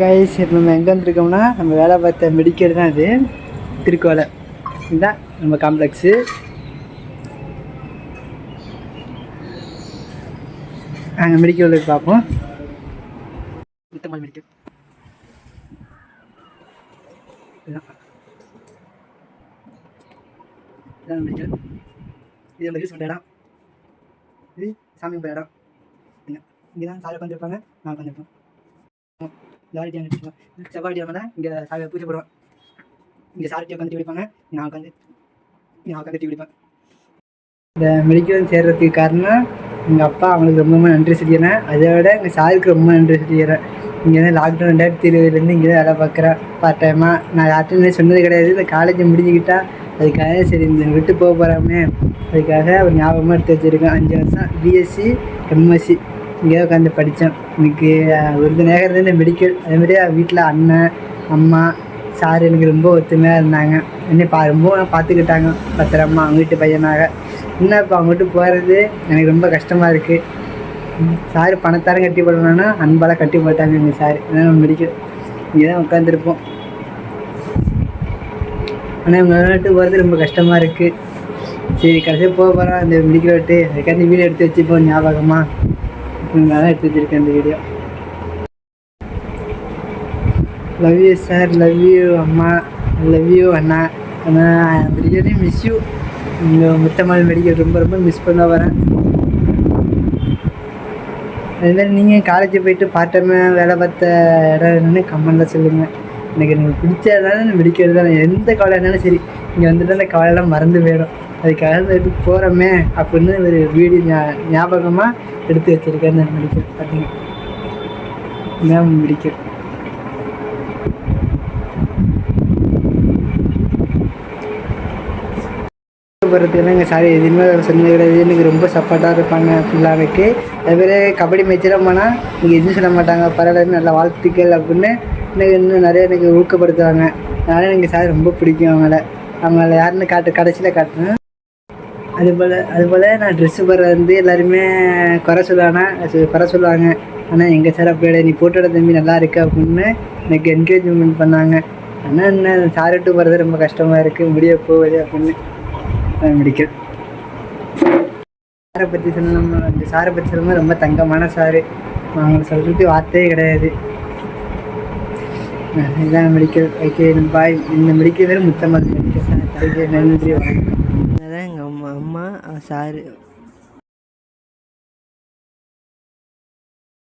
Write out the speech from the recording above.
Guys இப்போ நம்ம எங்கே வந்துருக்கோம்னா நம்ம வேலை பார்த்த மெடிக்கல் தான் இது திருக்கோலை. இதுதான் நம்ம காம்ப்ளெக்ஸு நாங்கள் மெடிக்கல் பார்ப்போம். முத்தம்மாள் மெடிக்கல் இதுதான் மெடிக்கல் இது நம்ம யூஸ் பண்ணுற இடம். இது சாமி கும்பிட்ற இடம். இங்கே. தான் சார் உட்காந்துருப்பாங்க நான் உட்காந்துருப்பேன் ஜாலியாக நினச்சிப்பேன் செவ்வாய் கிழமை இங்கே சாமி பூஜை போடுவேன் இங்கே சாரி உட்காந்து டீ குடிப்பாங்க நான் உட்காந்து நான் உட்காந்து டீ குடிப்பேன் இந்த மெடிக்கல் சேர்றதுக்கு காரணம் எங்கள் அப்பா அவங்களுக்கு ரொம்ப ரொம்ப நன்றி சொல்லிடுறேன். அதை விட எங்கள் சாருக்கு ரொம்ப நன்றி சொல்லிடுறேன். இங்கே தான் லாக்டவுன் ரெண்டாயிரத்தி இருபதுலேருந்து இங்கே தான் வேலை பார்க்குறேன் பார்ட் டைமாக நான் யார்ட்டுமே சொன்னது கிடையாது. இந்த காலேஜ் முடிஞ்சுக்கிட்டா அதுக்காக சரி இந்த விட்டு போக போகிறாமே அதுக்காக ஒரு ஞாபகமாக எடுத்து வச்சுருக்கேன். அஞ்சு வருஷம் பிஎஸ்சி எம்எஸ்சி இங்கே உட்காந்து படித்தேன். எனக்கு அஹ், விருதுநகர் இருந்து மெடிக்கல் அதேமாதிரி வீட்டில் அண்ணன் அம்மா சார் எனக்கு ரொம்ப ஒத்துமையாக இருந்தாங்க. என்னை பா ரொம்ப பார்த்துக்கிட்டாங்க. பத்திரமா அவங்க வீட்டு பையனாக. இன்னும் இப்போ அவங்க வீட்டு போகிறது எனக்கு ரொம்ப கஷ்டமாக இருக்குது சார் பணத்தாரம் கட்டி போடணும்னா அன்பால் கட்டி போட்டாங்க எங்கள் சார் அதனால் மெடிக்கல் இங்கே தான் உட்காந்துருப்போம் ஆனால் இவங்க விட்டு போகிறது ரொம்ப கஷ்டமாக இருக்குது சரி கடைசியாக போக போகிறோம் இந்த மெடிக்கல் விட்டு அதுக்காக வீடு எடுத்து வச்சுப்போம் ஞாபகமாக நான் தான் எடுத்து வச்சிருக்கேன் இந்த video love you sir love you அம்மா. லவ் யூ அண்ணா. அண்ணா ரியலி மிஸ் யூ நீங்கள் முத்தம்மாள் மெடிக்கல் ரொம்ப ரொம்ப மிஸ் பண்ண வரேன். அதுமாதிரி நீங்கள் காலேஜ் போயிட்டு பார்ட் வேலை பார்த்த இடம் என்னென்னு கமெண்டில் சொல்லுங்கள் எனக்கு எனக்கு பிடிச்ச இடம் மெடிக்கல் தான். எந்த கவலை இருந்தாலும் சரி இங்கே வந்துட்டு அந்த கவலைலாம் மறந்து போயிடும். அதுக்காக இதுக்கு போகிறோமே அப்படின்னு ஒரு வீடியோ ஞா ஞாபகமாக எடுத்து வச்சுருக்கேன் அந்த மெடிக்கல் பார்த்தீங்க இதான் மெடிக்கல் போகிறதுக்குலாம் எங்கள் சாரி எதுவுமே சொன்னது கிடையாது எனக்கு ரொம்ப சப்போர்ட்டாக இருப்பாங்க ஃபுல்லாக எனக்கு கபடி மேட்செல்லாம் போனால் நீங்கள் எதுவும் சொல்ல மாட்டாங்க. பரவாயில்ல நல்ல வாழ்த்துக்கள் அப்படின்னு எனக்கு இன்னும் நிறைய எனக்கு ஊக்கப்படுத்துவாங்க. அதனால் எனக்கு சார் ரொம்ப பிடிக்கும் அவங்கள. அவங்கள யாருன்னு காட்டு கடைசியில் காட்டுறேன். அதுபோல் அதுபோல் நான் ட்ரெஸ்ஸு போடுறது வந்து எல்லாருமே குறை சொல்லுவாங்க. குறை சொல்லுவாங்க. ஆனால் எங்கள் சார் அப்படியே நீ போட்டோட தம்பி நல்லா இருக்கு அப்படின்னு எனக்கு என்கரேஜ்மெண்ட் பண்ணாங்க. ஆனால் என்ன சாரிட்டு போகிறது ரொம்ப கஷ்டமாக இருக்குது முடிய போகுது அப்படின்னு மெடிக்கல் சாரை பற்றி சொல்லணும் இந்த சாரை பற்றி சொல்லணும் ரொம்ப தங்கமான சாரு அவங்கள சொல்கிறது வார்த்தையே கிடையாது. இதான் மெடிக்கல் ஓகே பாய் இந்த மெடிக்கல் வேறு முத்தமாக மெடிக்கல் சார் நன்றி வணக்கம். அதான் எங்கள் அம்மா அம்மா சாரு